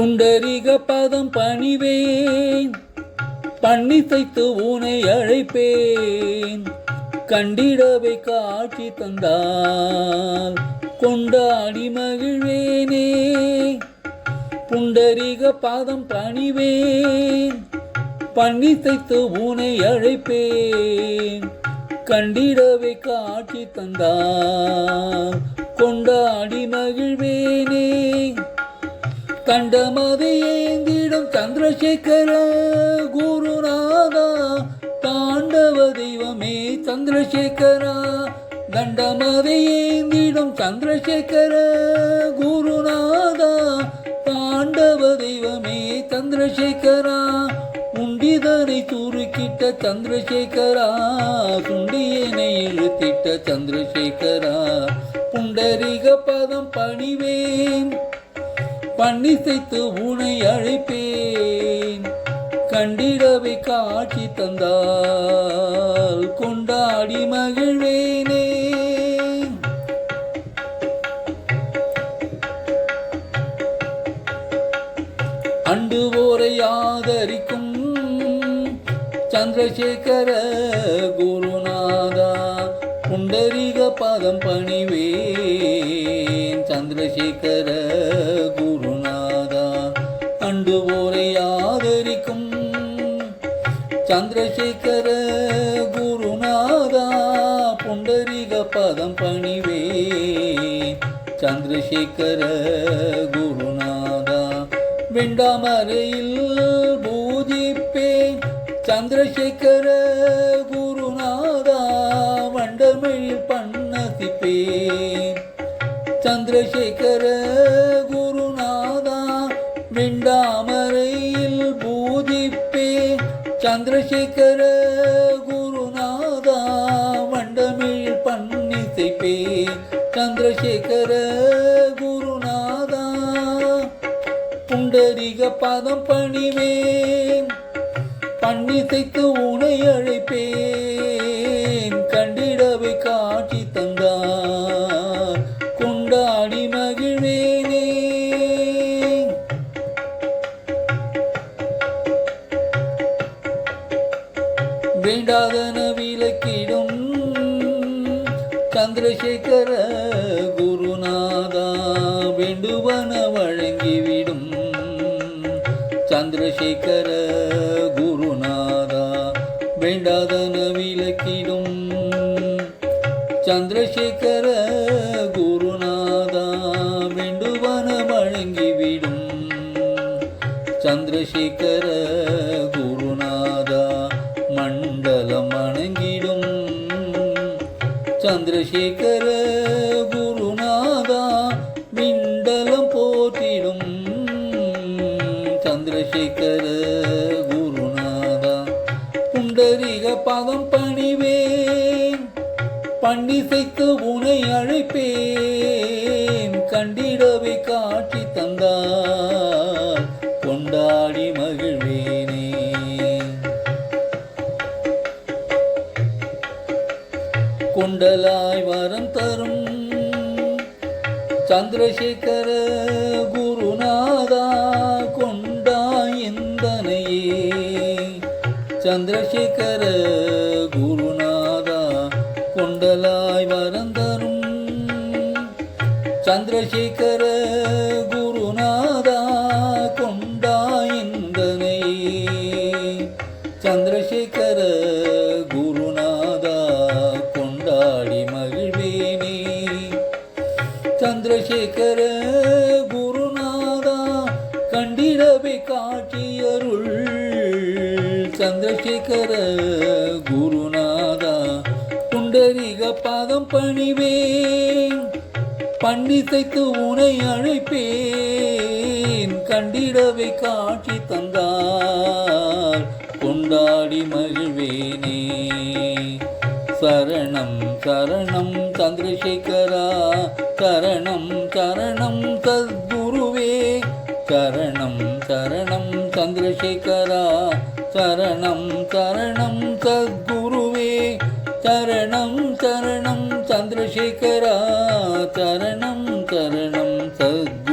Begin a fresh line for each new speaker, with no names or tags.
புண்டரிக பதம் பணிவேன். பன்னிசைத்து உனை அழைப்பேன். கண்டிடவை காட்சி தந்தால் கொண்டாடி மகிழ்வேனே. புண்டரிக பாதம் பணிவேன். பன்னிசைத்து உனை அழைப்பேன். கண்டிடவை காட்சி தந்தால் கொண்டாடி மகிழ்வேனே. கண்டமதை ஏந்திடும் சந்திரசேகர குருநாதா தாண்டவ தெய்வமே சந்திரசேகரா. தண்டமதை ஏந்திடும் சந்திரசேகர குருநாதா தாண்டவ தெய்வமே சந்திரசேகரா. உண்டிதனை சுருக்கிட்ட சந்திரசேகரா சுண்டியனை இழுத்திட்ட சந்திரசேகரா. புண்டரிக பதம் பணிவேன் பன்னிசைத்து உனை அழைப்பேன். கண்டிடவை காட்சி தந்தால் கொண்டாடி மகிழ்வேனே. அண்டு ஓரை ஆதரிக்கும் சந்திரசேகர குருநாதா புண்டரீக பதம் பணிவேன். சந்திரசேகர குரு தொழுவோரை ஆதரிக்கும் சந்திரசேகர குருநாதா புண்டரிக பதம் பணிவே. சந்திரசேகர குருநாதா வெண்டாமரையில் பூஜிப்பேன். சந்திரசேகர குருநாதா வண்டமிழில் பண்ணசிப்பேன் சந்திரசேகர குரு வெண்டாமரையில் பூஜிப்பேன் சந்திரசேகர குருநாதா வண்டமிழில் பன்னிசைப்பே சந்திரசேகர குருநாதா புண்டரிக பதம் பணிவேன் பன்னிசைத்து உனை அழைப்பேன் வேண்டாதன விளக்கிடும் சந்திரசேகர குருநாதா வேண்டுவன வழங்கிவிடும் சந்திரசேகர குருநாதா வேண்டாதன விளக்கிடும் சந்திரசேகர குருநாதா வேண்டுவன வழங்கிவிடும் சந்திரசேகர சந்திரசேகர குருநாதா மிண்டலம் போற்றிடும். சந்திரசேகர குருநாதா குண்டரிக பதம் பணிவேன். பன்னிசைத்து உனை அழைப்பேன். கண்டிடவை காட்சி கொண்டலாய் வரம் தரும். சந்திரசேகர குருநாதா கொண்டாய் எந்தனையே சந்திரசேகர குருநாதா கொண்டலாய் வரம் தரும். சந்திரசேகர குருநாதா கொண்டாய் எந்தனையே சந்திரசேகர சந்திரசேகர குருநாதா புண்டரிக பாதம் பணிவேன். பண்டிசைத்து உனை அழைப்பேன். கண்டிடவை காட்சி தந்தார். கொண்டாடி மகிழ்வேனே. சரணம் சரணம் சந்திரசேகரா. சரணம் சரணம் சத்குருவே. சரணம் சரணம் சந்திரசேகரா. चरणं चरणं सद्गुरुवे चरणं चरणं चन्द्रशेखरा चरणं चरणं सद्गुरु